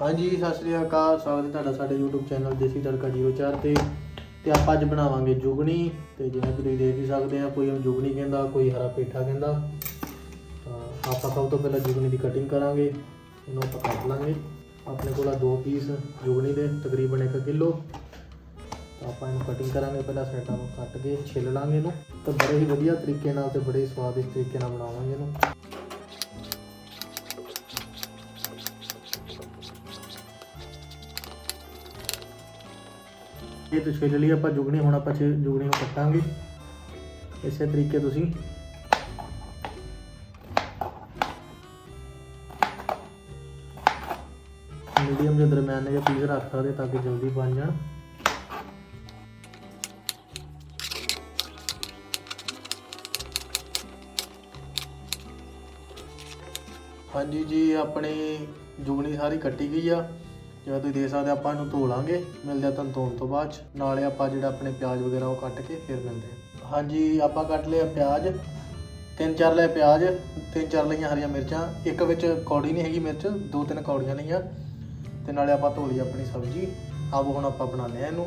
ਹਾਂਜੀ, ਸਤਿ ਸ੍ਰੀ ਅਕਾਲ, ਸਵਾਗਤ ਹੈ ਤੁਹਾਡਾ ਸਾਡੇ YouTube ਚੈਨਲ ਦੇਸੀ ਤੜਕਾ 04 ਤੇ। ਤੇ ਆਪਾਂ ਅੱਜ ਬਣਾਵਾਂਗੇ ਜੁਗਣੀ, ਤੇ ਜਿਵੇਂ ਕਿ ਤੁਸੀਂ ਦੇਖ ਹੀ ਸਕਦੇ ਆ, ਕੋਈ ਉਹਨੂੰ ਜੁਗਣੀ ਕਹਿੰਦਾ, ਕੋਈ ਹਰਾ ਪੇਠਾ ਕਹਿੰਦਾ। ਤਾਂ ਆਪਾਂ ਸਭ ਤੋਂ ਪਹਿਲਾਂ ਜੁਗਣੀ ਦੀ ਕਟਿੰਗ ਕਰਾਂਗੇ, ਇਹਨੂੰ ਆਪਾਂ ਕੱਟ ਲਾਂਗੇ। ਆਪਣੇ ਕੋਲ ਆ ਦੋ ਪੀਸ ਜੁਗਣੀ ਦੇ, ਤਕਰੀਬਨ 1 ਕਿਲੋ। ਤਾਂ ਆਪਾਂ ਇਹਨੂੰ ਕਟਿੰਗ ਕਰਾਂਗੇ, ਪਹਿਲਾਂ ਸਾਈਡਾਂ ਨੂੰ ਕੱਟ ਕੇ ਛਿੱਲ ਲਾਂਗੇ ਇਹਨੂੰ। ਤਾਂ ਬੜੇ ਹੀ ਵਧੀਆ ਤਰੀਕੇ ਨਾਲ ਤੇ ਬੜੇ ਹੀ ਸਵਾਦਿਸ਼ਟ ਤਰੀਕੇ ਨਾਲ ਬਣਾਵਾਂਗੇ ਇਹਨੂੰ। ਇਹ ਤਾਂ ਛਿੱਲ ਲਈ ਆਪਾਂ ਜੁਗਣੀ, ਹੁਣ ਆਪਾਂ ਜੁਗਣੀ ਨੂੰ ਕੱਟਾਂਗੇ। ਇਸੇ ਤਰੀਕੇ ਤੁਸੀਂ ਮੀਡੀਅਮ ਦੇ ਦਰਮਿਆਨੇ ਜਿਹੇ ਪੀਸ ਰੱਖ ਸਕਦੇ ਤਾਂ ਕਿ ਜਲਦੀ ਬਣ ਜਾਣ। ਹਾਂਜੀ ਜੀ, ਆਪਣੀ ਜੁਗਣੀ ਸਾਰੀ ਕੱਟੀ ਗਈ ਆ। ਜਿਵੇਂ ਤੁਸੀਂ ਦੇਖ ਸਕਦੇ ਆਪਾਂ ਇਹਨੂੰ ਧੋ ਲਾਂਗੇ ਮਿਲਦੇ ਆ ਤੁਹਾਨੂੰ ਧੋਣ ਤੋਂ ਬਾਅਦ 'ਚ। ਨਾਲੇ ਆਪਾਂ ਜਿਹੜਾ ਆਪਣੇ ਪਿਆਜ਼ ਵਗੈਰਾ ਉਹ ਕੱਟ ਕੇ ਫਿਰ ਮਿਲਦੇ ਆ ਹਾਂਜੀ, ਆਪਾਂ ਕੱਟ ਲਿਆ ਪਿਆਜ਼। ਤਿੰਨ ਚਾਰ ਲਏ ਪਿਆਜ਼, ਤਿੰਨ ਚਾਰ ਲਈਆਂ ਹਰੀਆਂ ਮਿਰਚਾਂ। ਇੱਕ ਵਿੱਚ ਕੌੜੀ ਨਹੀਂ ਹੈਗੀ ਮਿਰਚ, ਦੋ ਤਿੰਨ ਕੌੜੀਆਂ ਲਈਆਂ। ਤੇ ਨਾਲੇ ਆਪਾਂ ਧੋ ਲਈ ਆਪਣੀ ਸਬਜ਼ੀ। ਆਪ ਹੁਣ ਆਪਾਂ ਬਣਾ ਲਿਆ ਇਹਨੂੰ।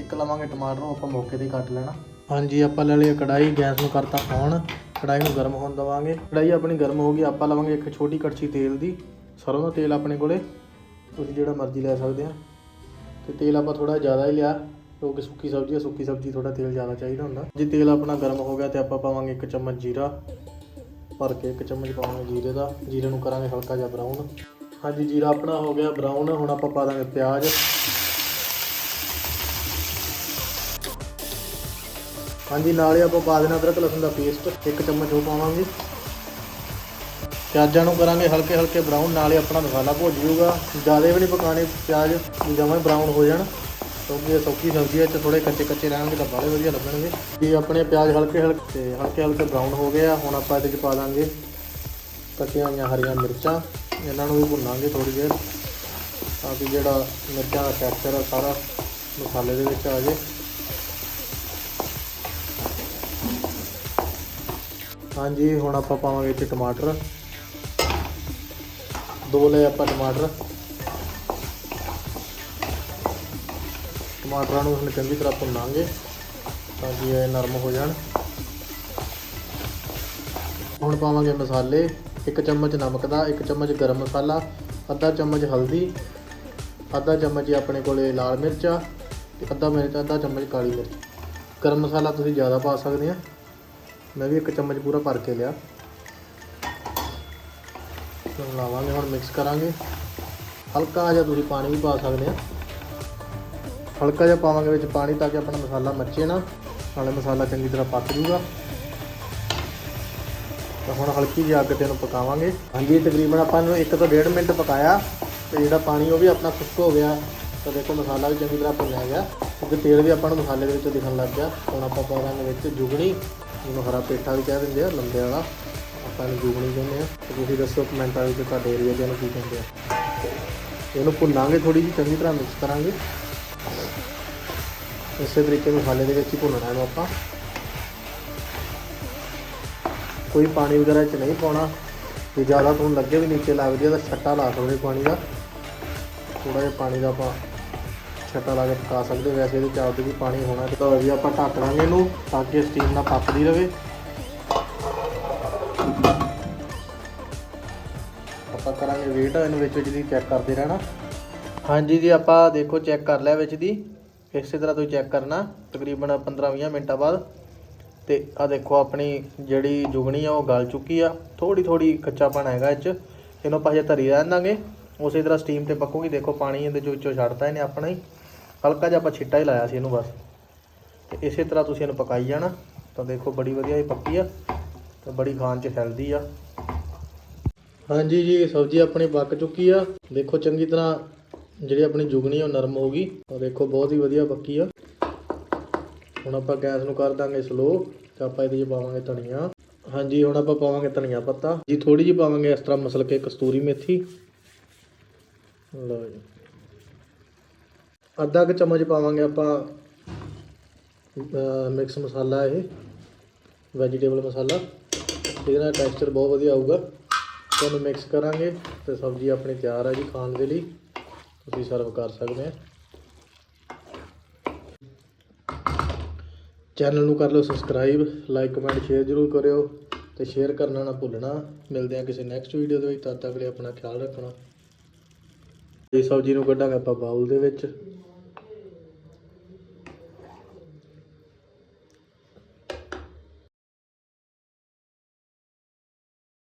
ਇੱਕ ਲਵਾਂਗੇ ਟਮਾਟਰ, ਉਹ ਆਪਾਂ ਮੌਕੇ ਤੇ ਕੱਟ ਲੈਣਾ। ਹਾਂਜੀ, ਆਪਾਂ ਲੈ ਲਈ ਕੜਾਈ ਗੈਸ ਨੂੰ ਕਰਤਾ ਔਨ ਕੜਾਈ ਨੂੰ ਗਰਮ ਹੋਣ ਦਵਾਂਗੇ। ਕੜਾਈ ਆਪਣੀ ਗਰਮ ਹੋ ਗਈ, ਆਪਾਂ ਲਵਾਂਗੇ ਇੱਕ ਛੋਟੀ ਕੜਛੀ ਤੇਲ ਦੀ। ਸਰੋਂ ਦਾ ਤੇਲ ਆਪਣੇ ਕੋਲੇ। ਤੁਸੀਂ ਜਿਹੜਾ ਮਰਜ਼ੀ ਲੈ ਸਕਦੇ ਆ। ਤੇ ਤੇਲ ਆਪਾਂ ਥੋੜਾ ਜ਼ਿਆਦਾ ਹੀ ਲਿਆ, ਕਿਉਂਕਿ ਸੁੱਕੀ ਸਬਜ਼ੀ ਆ, ਸੁੱਕੀ ਸਬਜ਼ੀ ਥੋੜਾ ਤੇਲ ਜ਼ਿਆਦਾ ਚਾਹੀਦਾ ਹੁੰਦਾ। ਜੇ ਤੇਲ ਆਪਣਾ ਗਰਮ ਹੋ ਗਿਆ ਤੇ ਆਪਾਂ ਪਾਵਾਂਗੇ ਇੱਕ ਚਮਚ ਜੀਰਾ, ਭਰ ਕੇ ਇੱਕ ਚਮਚ ਪਾਵਾਂਗੇ ਜੀਰੇ ਦਾ। ਜੀਰੇ ਨੂੰ ਕਰਾਂਗੇ ਹਲਕਾ ਜਿਹਾ ਬਰਾਊਨ ਹਾਂਜੀ, ਜੀਰਾ ਆਪਣਾ ਹੋ ਗਿਆ ਬਰਾਊਨ ਹੁਣ ਆਪਾਂ ਪਾ ਦਾਂਗੇ ਪਿਆਜ਼। ਹਾਂਜੀ, ਨਾਲੇ ਆਪਾਂ ਪਾ ਦੇਣਾ ਅਦਰਕ, ਲਸਣ ਦਾ ਪੇਸਟ ਇੱਕ ਚਮਚ ਉਹ ਪਾਵਾਂਗੇ। ਪਿਆਜ਼ਾਂ ਨੂੰ ਕਰਾਂਗੇ ਹਲਕੇ ਹਲਕੇ ਬਰਾਊਨ ਨਾਲੇ ਆਪਣਾ ਮਸਾਲਾ ਭੁੱਜ ਜਾਊਗਾ। ਜ਼ਿਆਦਾ ਵੀ ਨਹੀਂ ਪਕਾਣੇ ਪਿਆਜ਼ ਜਮਾਂ ਬਰਾਊਨ ਹੋ ਜਾਣ। ਕਿਉਂਕਿ ਇਹ ਸੌਖੀ ਸਬਜ਼ੀ ਹੈ ਤੇ ਥੋੜੇ ਕੱਚੇ ਕੱਚੇ ਰਹਿਣਗੇ ਤਾਂ ਬਾਲੇ ਵਧੀਆ ਲੱਗਣਗੇ। ਜੀ ਆਪਣੇ ਪਿਆਜ਼ ਹਲਕੇ ਹਲਕੇ ਹਲਕੇ ਹਲਕੇ ਬਰਾਊਨ ਹੋ ਗਏ ਆ, ਹੁਣ ਆਪਾਂ ਇਹਦੇ 'ਚ ਪਾ ਦਾਂਗੇ ਕੱਟੀਆਂ ਹੋਈਆਂ ਹਰੀਆਂ ਮਿਰਚਾਂ। ਇਹਨਾਂ ਨੂੰ ਵੀ ਭੁੰਨਾਂਗੇ ਥੋੜੀ ਦੇਰ। ਤਾਂ ਕਿ ਜਿਹੜਾ ਮਿਰਚਾਂ ਦਾ ਟੈਕਸਚਰ ਆ, ਸਾਰਾ ਮਸਾਲੇ ਦੇ ਵਿੱਚ ਆ ਜਾਏ। ਹਾਂਜੀ, ਹੁਣ ਆਪਾਂ ਪਾਵਾਂਗੇ ਇੱਥੇ ਟਮਾਟਰ। ਦੋ ਲਏ ਆਪਾਂ ਟਮਾਟਰ। ਟਮਾਟਰਾਂ ਨੂੰ ਹੁਣ ਚੰਗੀ ਤਰ੍ਹਾਂ ਭੁੰਨਾਂਗੇ ਤਾਂ ਕਿ ਇਹ ਨਰਮ ਹੋ ਜਾਣ। ਹੁਣ ਪਾਵਾਂਗੇ ਮਸਾਲੇ, ਇੱਕ ਚਮਚ ਨਮਕ ਦਾ, ਇੱਕ ਚਮਚ ਗਰਮ ਮਸਾਲਾ, ਅੱਧਾ ਚਮਚ ਹਲਦੀ, ਅੱਧਾ ਚਮਚ ਆਪਣੇ ਕੋਲੇ ਲਾਲ ਮਿਰਚ ਆ ਤੇ ਅੱਧਾ ਮਿਰਚ, ਅੱਧਾ ਚਮਚ ਕਾਲੀ ਮਿਰਚ। ਗਰਮ ਮਸਾਲਾ ਤੁਸੀਂ ਜ਼ਿਆਦਾ ਪਾ ਸਕਦੇ ਆ। ਮੈਂ ਵੀ ਇੱਕ ਚਮਚ ਪੂਰਾ ਭਰ ਕੇ ਲਿਆ। ਹੁਣ ਲਾਵਾਂਗੇ, ਹੁਣ ਮਿਕਸ ਕਰਾਂਗੇ। ਹਲਕਾ ਜਿਹਾ ਤੁਸੀਂ ਪਾਣੀ ਵੀ ਪਾ ਸਕਦੇ ਆ। ਹਲਕਾ ਜਿਹਾ ਪਾਵਾਂਗੇ ਵਿੱਚ ਪਾਣੀ ਤਾਂ ਕਿ ਆਪਣਾ ਮਸਾਲਾ ਮੱਚੇ ਨਾ, ਨਾਲੇ ਮਸਾਲਾ ਚੰਗੀ ਤਰ੍ਹਾਂ ਪੱਕ ਜੂਗਾ। ਤਾਂ ਹੁਣ ਹਲਕੀ ਜਿਹੀ ਅੱਗ ਤੇ ਇਹਨੂੰ ਪਕਾਵਾਂਗੇ। ਹਾਂਜੀ, ਤਕਰੀਬਨ ਆਪਾਂ ਨੂੰ 1 ਤੋਂ 1.5 ਮਿੰਟ ਪਕਾਇਆ। ਤੇ ਜਿਹੜਾ ਪਾਣੀ ਉਹ ਵੀ ਆਪਣਾ ਖੁਸ਼ਕ ਹੋ ਗਿਆ। ਤਾਂ ਦੇਖੋ ਮਸਾਲਾ ਵੀ ਚੰਗੀ ਤਰ੍ਹਾਂ ਭੁੰਨਿਆ ਗਿਆ। ਕਿਉਂਕਿ ਤੇਲ ਵੀ ਆਪਾਂ ਨੂੰ ਮਸਾਲੇ ਦੇ ਵਿੱਚ ਦਿਖਣ ਲੱਗ ਗਿਆ। ਹੁਣ ਆਪਾਂ ਪਾਵਾਂਗੇ ਵਿੱਚ ਜੁਗਣੀ। ਜਿਹਨੂੰ ਹਰਾ ਪੇਠਾ ਵੀ ਕਹਿ ਦਿੰਦੇ ਆ, ਲੰਬੇ ਵਾਲਾ। ਆਪਾਂ ਇਹਨੂੰ ਜੁਗਣੀ ਕਹਿੰਦੇ ਆ। ਤੇ ਤੁਸੀਂ ਦੱਸੋ ਕਮੈਂਟਾਂ ਵਿੱਚ ਤੁਹਾਡੇ ਏਰੀਆ ਦੇ ਨੂੰ ਕੀ ਕਹਿੰਦੇ ਆ। ਇਹਨੂੰ ਭੁੰਨਾਂਗੇ ਥੋੜੀ ਜਿਹੀ, ਚੰਗੀ ਤਰ੍ਹਾਂ ਮਿਕਸ ਕਰਾਂਗੇ। ਇਸੇ ਤਰੀਕੇ ਨੂੰ ਹਾਲੇ ਦੇ ਵਿੱਚ ਹੀ ਭੁੰਨਣਾ ਇਹਨੂੰ ਆਪਾਂ। ਕੋਈ ਪਾਣੀ ਵਗੈਰਾ ਚ ਨਹੀਂ ਪਾਉਣਾ। ਜੇ ਜ਼ਿਆਦਾ ਤੁਹਾਨੂੰ ਲੱਗੇ ਵੀ ਨੀਚੇ ਲੱਗਦੀ ਆ ਤਾਂ ਛੱਟਾ ਲਾ ਸਕਦੇ ਪਾਣੀ ਦਾ। ਥੋੜਾ ਜਿਹਾ ਪਾਣੀ ਦਾ ਆਪਾਂ ਛੱਟਾ ਲਾ ਕੇ ਪਕਾ ਸਕਦੇ ਵੈਸੇ ਇਹਦੇ ਚ ਆਪਦੇ ਵੀ ਪਾਣੀ ਹੋਣਾ। ਤੇ ਤਾਂ ਜੀ ਆਪਾਂ ਢੱਕ ਲਾਂਗੇ ਇਹਨੂੰ ਤਾਂ ਕਿ ਸਟੀਮ ਨਾਲ ਪੱਕਦੀ ਰਹੇ। ਆਪਾਂ ਕਰਾਂਗੇ ਵੇਟ, ਇਹਨੂੰ ਵਿੱਚ ਵਿੱਚ ਦੀ ਚੈੱਕ ਕਰਦੇ ਰਹਿਣਾ। ਹਾਂਜੀ ਜੀ, ਆਪਾਂ ਦੇਖੋ ਚੈੱਕ ਕਰ ਲਿਆ ਵਿੱਚ ਦੀ। ਇਸੇ ਤਰ੍ਹਾਂ ਤੁਸੀਂ ਚੈੱਕ ਕਰਨਾ, ਤਕਰੀਬਨ 15-20 ਮਿੰਟਾਂ ਬਾਅਦ। ਤੇ ਆ ਦੇਖੋ ਆਪਣੀ ਜਿਹੜੀ ਜੁਗਣੀ ਆ, ਉਹ ਗਲ ਚੁੱਕੀ ਆ। ਥੋੜੀ ਥੋੜੀ ਕੱਚਾਪਣ ਹੈਗਾ ਇਹ 'ਚ। ਇਹਨੂੰ ਆਪਾਂ ਜੇ ਧਰੀ ਰਹਿਣ ਦਾਂਗੇ। ਉਸੇ ਤਰ੍ਹਾਂ ਸਟੀਮ ਤੇ ਪੱਕੂਗੀ। ਦੇਖੋ ਪਾਣੀ ਇਹਦੇ ਚੋਂ ਵਿੱਚੋਂ ਛੱਡਦਾ ਇਹਨੇ ਆਪਣਾ ਹੀ। ਹਲਕਾ ਜਿਹਾ ਆਪਾਂ ਛਿੱਟਾ ਹੀ ਲਾਇਆ ਸੀ ਇਹਨੂੰ ਬਸ। ਤੇ ਇਸੇ ਤਰ੍ਹਾਂ ਤੁਸੀਂ ਇਹਨੂੰ ਪਕਾਈ ਜਾਣਾ। ਤਾਂ ਦੇਖੋ ਬੜੀ ਵਧੀਆ ਇਹ ਪੱਕੀ ਆ। ਤੇ ਬੜੀ ਖਾਣ 'ਚ ਹੈਲਦੀ ਆ। ਹਾਂਜੀ ਜੀ, ਸਬਜ਼ੀ ਆਪਣੀ ਪੱਕ ਚੁੱਕੀ ਆ। ਦੇਖੋ ਚੰਗੀ ਤਰ੍ਹਾਂ ਜਿਹੜੀ ਆਪਣੀ ਜੁਗਣੀ ਉਹ ਨਰਮ ਹੋ ਗਈ। ਔਰ ਦੇਖੋ, ਬਹੁਤ ਹੀ ਵਧੀਆ ਪੱਕੀ ਆ। ਹੁਣ ਆਪਾਂ ਗੈਸ ਨੂੰ ਕਰ ਦਾਂਗੇ ਸਲੋ ਤੇ ਆਪਾਂ ਇਹਦੇ 'ਚ ਪਾਵਾਂਗੇ ਧਨੀਆ। ਹਾਂਜੀ, ਹੁਣ ਆਪਾਂ ਪਾਵਾਂਗੇ ਧਨੀਆ ਪੱਤਾ। ਜੀ ਥੋੜੀ ਜਿਹੀ ਪਾਵਾਂਗੇ ਇਸ ਤਰ੍ਹਾਂ ਮਸਲ ਕੇ ਕਸਤੂਰੀ ਮੇਥੀ। ਲਓ ਜੀ। ਅੱਧਾ ਕੁ ਚਮਚ ਪਾਵਾਂਗੇ ਆਪਾਂ ਮਿਕਸ ਮਸਾਲਾ ਇਹ ਵੈਜੀਟੇਬਲ ਮਸਾਲਾ। ਇਹਦੇ ਨਾਲ ਟੈਕਸਚਰ ਬਹੁਤ ਵਧੀਆ ਆਊਗਾ। ਤੁਹਾਨੂੰ ਮਿਕਸ ਕਰਾਂਗੇ ਤੇ ਸਬਜ਼ੀ ਆਪਣੀ ਤਿਆਰ ਹੈ ਜੀ ਖਾਣ ਦੇ ਲਈ। ਤੁਸੀਂ ਸਰਵ ਕਰ ਸਕਦੇ ਆ। ਚੈਨਲ ਨੂੰ ਕਰ ਲਓ ਸਬਸਕ੍ਰਾਈਬ ਲਾਈਕ ਕਮੈਂਟ ਸ਼ੇਅਰ ਜ਼ਰੂਰ ਕਰਿਓ ਤੇ ਸ਼ੇਅਰ ਕਰਨਾ ਨਾ ਭੁੱਲਣਾ। ਮਿਲਦੇ ਆ ਕਿਸੇ ਨੈਕਸਟ ਵੀਡੀਓ ਦੇ ਵਿੱਚ। ਤਦ ਤੱਕ ਲਈ ਆਪਣਾ ਖਿਆਲ ਰੱਖਣਾ। ਇਹ ਸਬਜ਼ੀ ਨੂੰ ਕੱਢਾਂਗੇ ਆਪਾਂ ਬਾਉਲ ਦੇ ਵਿੱਚ।